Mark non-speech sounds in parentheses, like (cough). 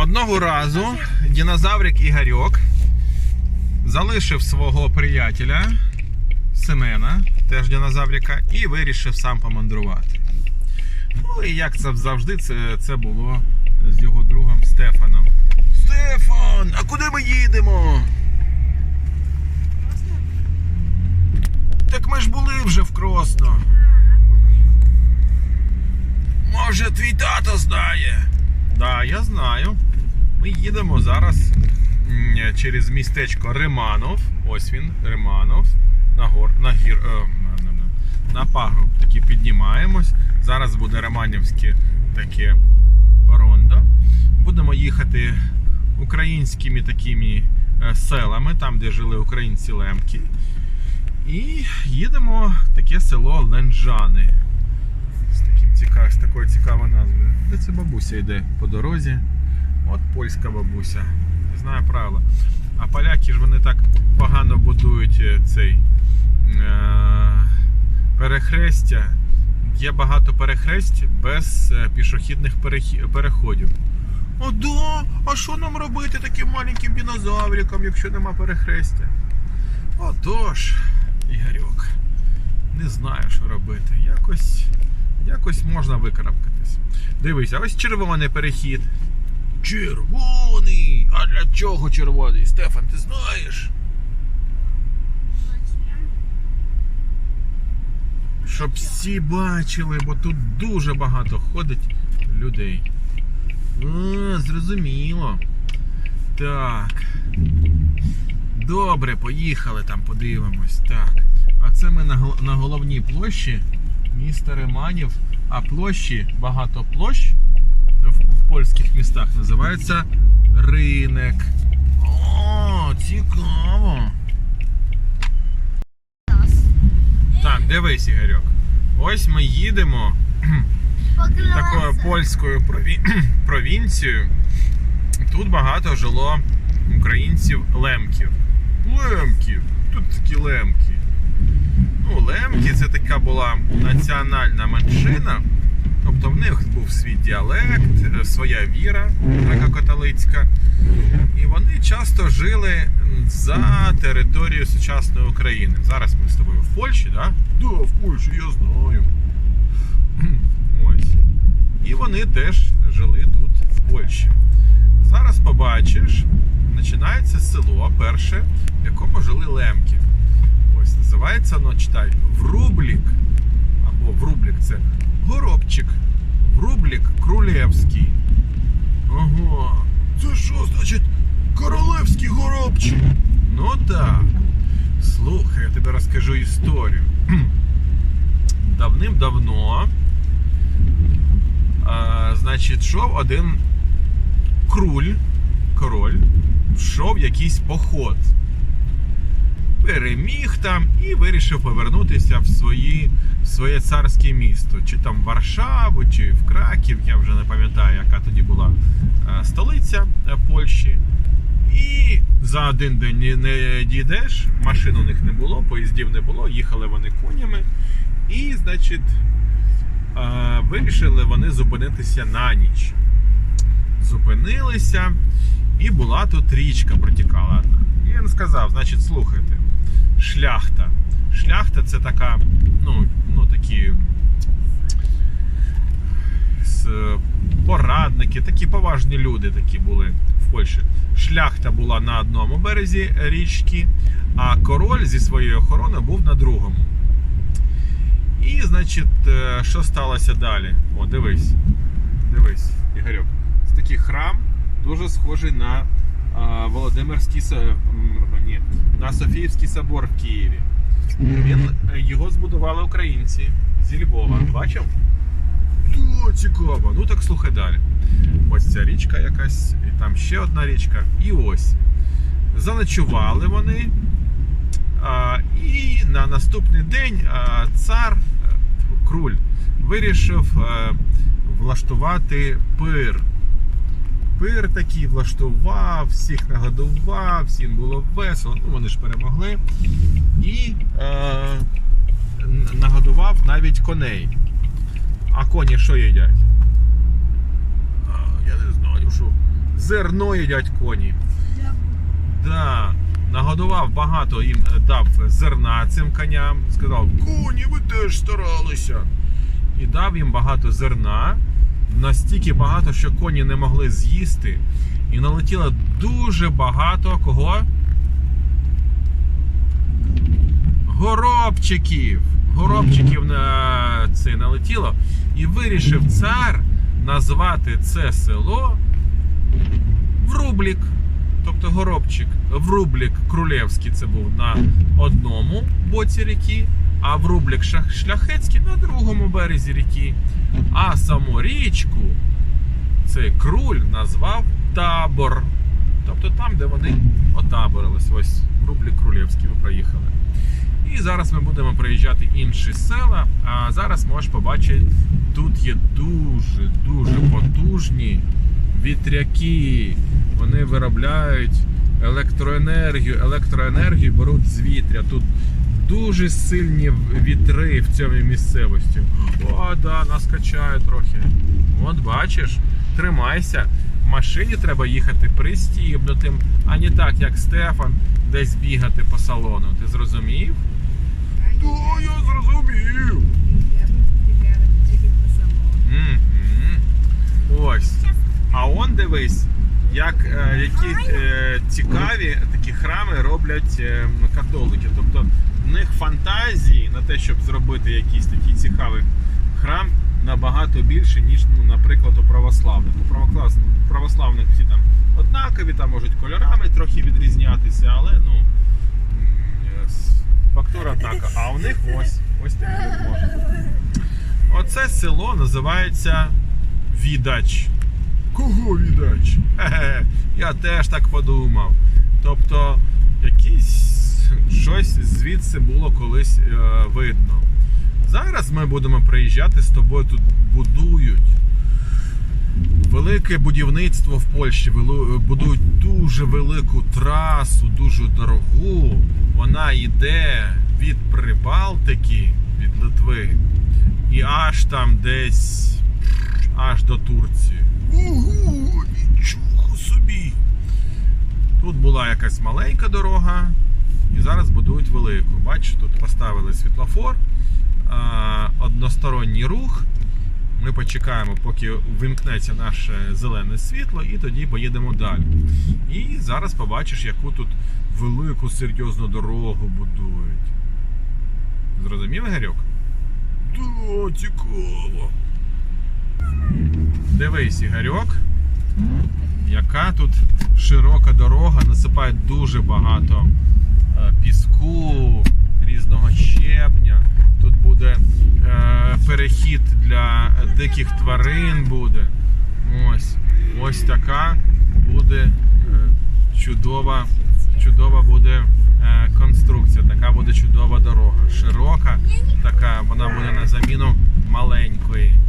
Одного разу динозаврик Ігорьок залишив свого приятеля Семена, теж динозаврика, і вирішив сам помандрувати. Ну і як це завжди, це, це було з його другом Стефаном. Стефан, а куди ми їдемо? Так ми ж були вже в Кросно. Може, твій тато знає? Да, я знаю. Їдемо зараз через містечко Риманов. Ось він, Риманов. На гор, на гір. е, на пагорб таки піднімаємось. Зараз буде Романівське таке рондо. Будемо їхати українськими такими е, селами, там, де жили українці лемки. І їдемо в таке село Ленджани. З, таким цікав, з такою цікавою назвою. Де це бабуся йде по дорозі? От польська бабуся. Не знаю правила. А поляки ж вони так погано будують е, цей е- перехрестя. Є багато перехресть без е, пішохідних переходів. О, да! А що нам робити таким маленьким динозавриком, якщо нема перехрестя? Отож, Ігорьок, не знаю, що робити. Якось, якось можна викарабкатись. Дивись, а ось червоний перехід. Червоний! А для чого червоний? Стефан, ти знаєш? Щоб всі бачили, бо тут дуже багато ходить людей. А, зрозуміло. Так. Добре, поїхали там, подивимось. Так. А це ми на, головній площі міста Риманів. А площі, багато площ польських містах називається ринок. О, цікаво. Так, дивись, Ігорьок. Ось ми їдемо (clears throat) такою польською прові... (clears throat) провінцією. Тут багато жило українців лемків. Лемків! Тут такі лемки. Ну, лемки це така була національна меншина. Тобто в них був свій діалект, е, своя віра греко-католицька. І вони часто жили за територією сучасної України. Зараз ми з тобою в Польщі, так? Да? Да, в Польщі, я знаю. (clears throat) Ось. І вони теж жили тут, в Польщі. Зараз побачиш, починається село перше, в якому жили лемки. Ось називається воно, читай, Врублік. Врублік це Крулевський. Ага. Це що, значить, королевський горобчик? Ну так. Слухай, я тобі розкажу історію. (clears throat) Давним-давно, значить, йшов один круль, король, йшов якийсь поход. Переміг там і вирішив повернутися в, свої, в своє царське місто. Чи там в Варшаву, чи в Краків, я вже не пам'ятаю, яка тоді була е, столиця е, Польщі. І за один день не- дійдеш, машин у них не було, поїздів не було, їхали вони конями. І, значить, е, вирішили вони зупинитися на ніч. Зупинилися, і була тут річка протікала. І він сказав: значить, слухайте, шляхта. Шляхта це така, ну, ну такі порадники, такі поважні люди такі були в Польщі. Шляхта була на одному березі річки, а король зі своєю охороною був на другому. І, значить, е, що сталося далі? О, дивись. Дивись, Ігорьок. Це такий храм, дуже схожий на а, Володимирський ні, на Софіївський собор в Києві. Він, е, його збудували українці зі Львова. Бачив? То цікаво. Ну так слухай далі. Ось ця річка якась, і там ще одна річка. І ось. Заночували вони. А, і на наступний день а, цар, е, круль, вирішив е, влаштувати пир. Пир такий влаштував, всіх нагодував, всім було весело. Ну, вони ж перемогли. І е, нагодував навіть коней. А коні що їдять? Я не знаю, що Зерно їдять коні. Да. Нагодував багато їм е, дав зерна цим коням. Сказав, коні, ви теж старалися. І дав їм багато зерна. Настільки багато, що коні не могли з'їсти. І налетіло дуже багато кого? Горобчиків. Горобчиків на це налетіло. І вирішив цар назвати це село Врублік. Тобто горобчик. Врублік Крулевський це був на одному боці ріки, а Врублік Шах- Шляхетський на другому березі ріки. А саму річку цей круль назвав табор. Тобто там, де вони отаборились. Ось Врублік Крулевський, ви проїхали. І зараз ми будемо проїжджати інші села. А зараз можеш побачити, тут є дуже дуже потужні вітряки. Вони виробляють електроенергію. Електроенергію беруть з вітря. Тут дуже сильні вітри в цьому місцевості. О, да, нас качає трохи. От бачиш, тримайся. В машині треба їхати пристібнутим, а не так, як Стефан, десь бігати по салону. Ти зрозумів? То я зрозумів. Ось. А он дивись, як, е, які е, цікаві такі храми роблять е, католики. Тобто них фантазії на те, щоб зробити якийсь такий цікавий храм, набагато більше, ніж, ну, наприклад, у православних. У православ- православних всі там однакові, там можуть кольорами трохи відрізнятися, але ну. е, Фактура однака. А у них ось ось такі от може. Оце село називається Відач. Кого відач? Хе-хе, я теж так подумав. Тобто, якісь щось звідси було колись е, видно. Зараз ми будемо приїжджати з тобою. Тут будують велике будівництво в Польщі. Будують дуже велику трасу, дуже дорогу. Вона йде від Прибалтики, від Литви, і аж там десь аж до Турції. Ого, нічого собі. Тут була якась маленька дорога, і зараз будують велику. Бачиш, тут поставили світлофор, односторонній рух. Ми почекаємо, поки вимкнеться наше зелене світло, і тоді поїдемо далі. І зараз побачиш, яку тут велику серйозну дорогу будують. Зрозумів, Ігорьок? Да, цікаво. Дивись, Ігорьок, яка тут широка дорога, насипають дуже багато піску, різного щебня. Тут буде е, перехід для диких тварин буде. Ось, ось така буде е, чудова, чудова буде е, конструкція, така буде чудова дорога. Широка, така, вона буде на заміну маленької.